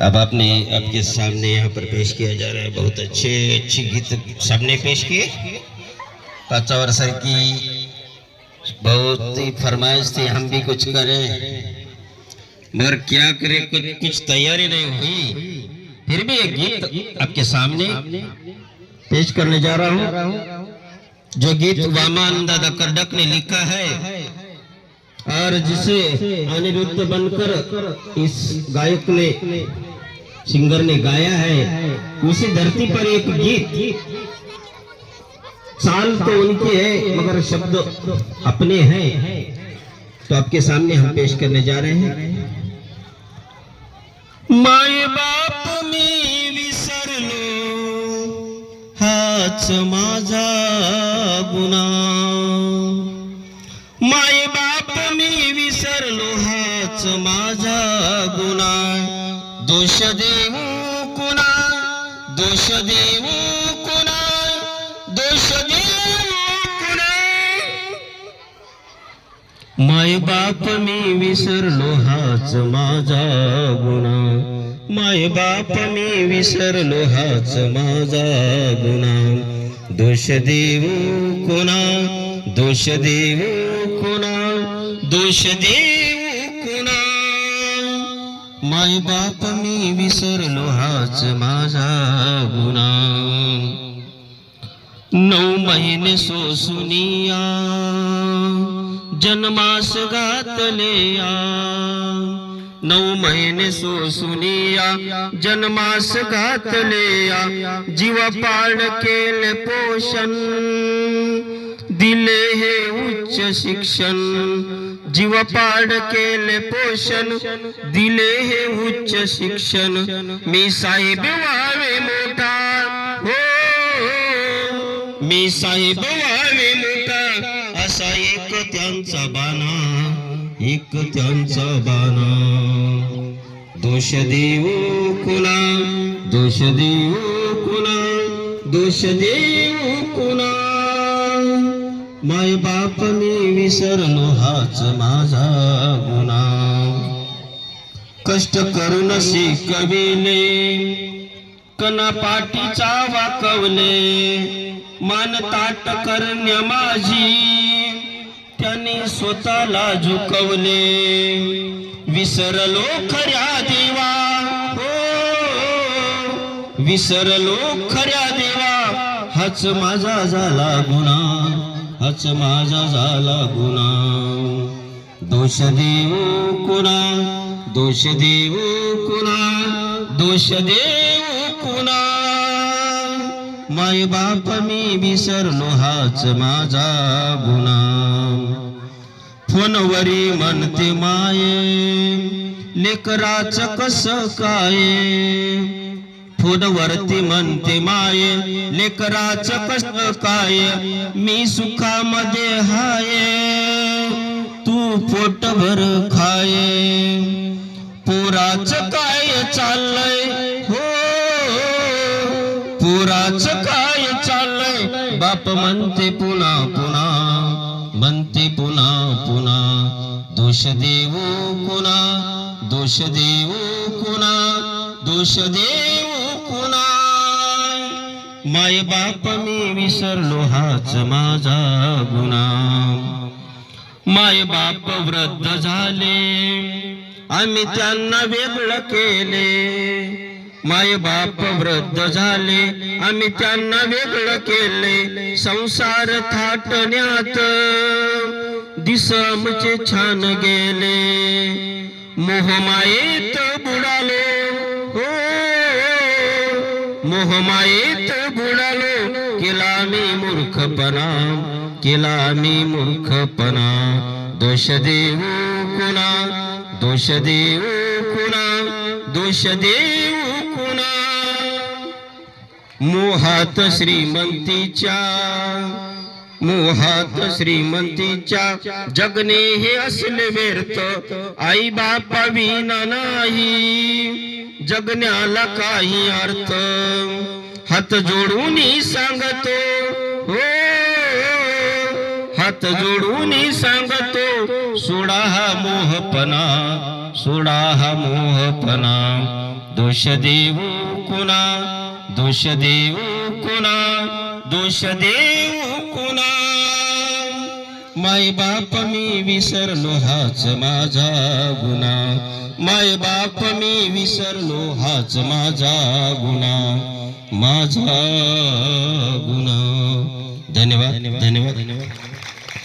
अब आपने आपके सामने यहाँ पर पेश किया जा रहा है बहुत अच्छे अच्छे गीत सबने पेश किए। पाचावर सर की बहुत ही फरमाइश थी, हम भी कुछ करें। मगर क्या करें, कुछ कुछ तैयारी नहीं हुई। फिर भी एक गीत आपके सामने पेश करने जा रहा हूँ। जो गीत वामान दादा ने लिखा है, और जिसे अनिरुद्ध बनकर इस गायक ने सिंगर ने गाया है। उसी धरती पर एक गीत। साल तो उनके है, मगर शब्द अपने हैं। तो आपके सामने हम पेश करने जा रहे हैं। माए बाप मी विसरलो हाच माझा गुना। माए बाप मी विसरलो हाच माझा गुन्हा दोष देऊ कुणा दोष देऊ कुणा दोष माय बाप मी विसरलो हाच माझा गुन्हा. माय बाप मी विसरलो हाच माझा गुन्हा. दोष देऊ कोणा दोष देऊ कोणा दोष कोणा माय बाप मी विसरलो हाच माझा गुन्हा नऊ महिने सोसुनिया, जन्मास घातले या नऊ महिने सोसुनिया, जन्मास घातले या जीव पाळ केले पोषण, दिले हे उच्च शिक्षण. जीव पाड केले पोषण, दिले हे उच्च शिक्षण। मी साहेब व्हावे मोठा हो। मी साहेब व्हावे मोठा असा एक त्यांचा बाणा, एक त्यांचा बाणा। दोष देऊ कुणा, दोष देऊ कुणा, दोष देऊ कुणा। माय बाप मी विसरलो हाच माझा गुन्हा. कष्ट करून शिकविले कना पाठीचा वाकवले. मान ताट करण्य माझी त्याने स्वतःला झुकवले. विसरलो खऱ्या देवा हो विसरलो खऱ्या देवा हाच माझा झाला गुन्हा. हाच माझा झाला गुन्हा. दोष देऊ कुणा? दोष देऊ कुणा? दोष देऊ कुणा? माय बाप मी विसरलो हाच माझा गुन्हा. फोनवरी म्हणते माये लेकराच कस काय? फोनवरती म्हणते माये लेकराच कष्ट काय मी सुखामध्ये हाय. तू पोटभर खाये. पोराच काय चाललंय? हो. पोराच काय चाललंय? बाप म्हणते पुन्हा पुन्हा. म्हणते पुन्हा पुन्हा. दोष देऊ कुणा? दोष देऊ कुणा? दोष देऊ माय बाप मी विसरलो हाच माझा गुन्हा. माय बाप वृद्ध झाले आम्ही त्यांना वेगळं केले. माय बाप वृद्ध झाले आम्ही त्यांना वेगळं केले. संसार थाटण्यात दिसमचे छान गेले. मोहमायेत बुडाले हो. मोहमायेत केला मी मूर्खपणा केला मी मूर्खपणा दोष देऊ कुणा दोष देऊ कुणा दोष देऊ कुणा मोहात श्रीमंतीच्या मोहात श्रीमंतीच्या जगणे हे असले व्यर्थ, आई बापा विना नाही। जगण्याला काही अर्थ, हात जोडून सांगतो। हात जोडून सांगतो सोडा हा मोहपणा सोडा हा मोहपणा दोष देऊ कुणा दोष देऊ कुणा दोष देऊ कुणा. माय बाप मी विसरलो हाच माझा गुन्हा माय बाप मी विसरलो हाच माझा गुन्हा माझा गुन्हा. धन्यवाद धन्यवाद धन्यवाद.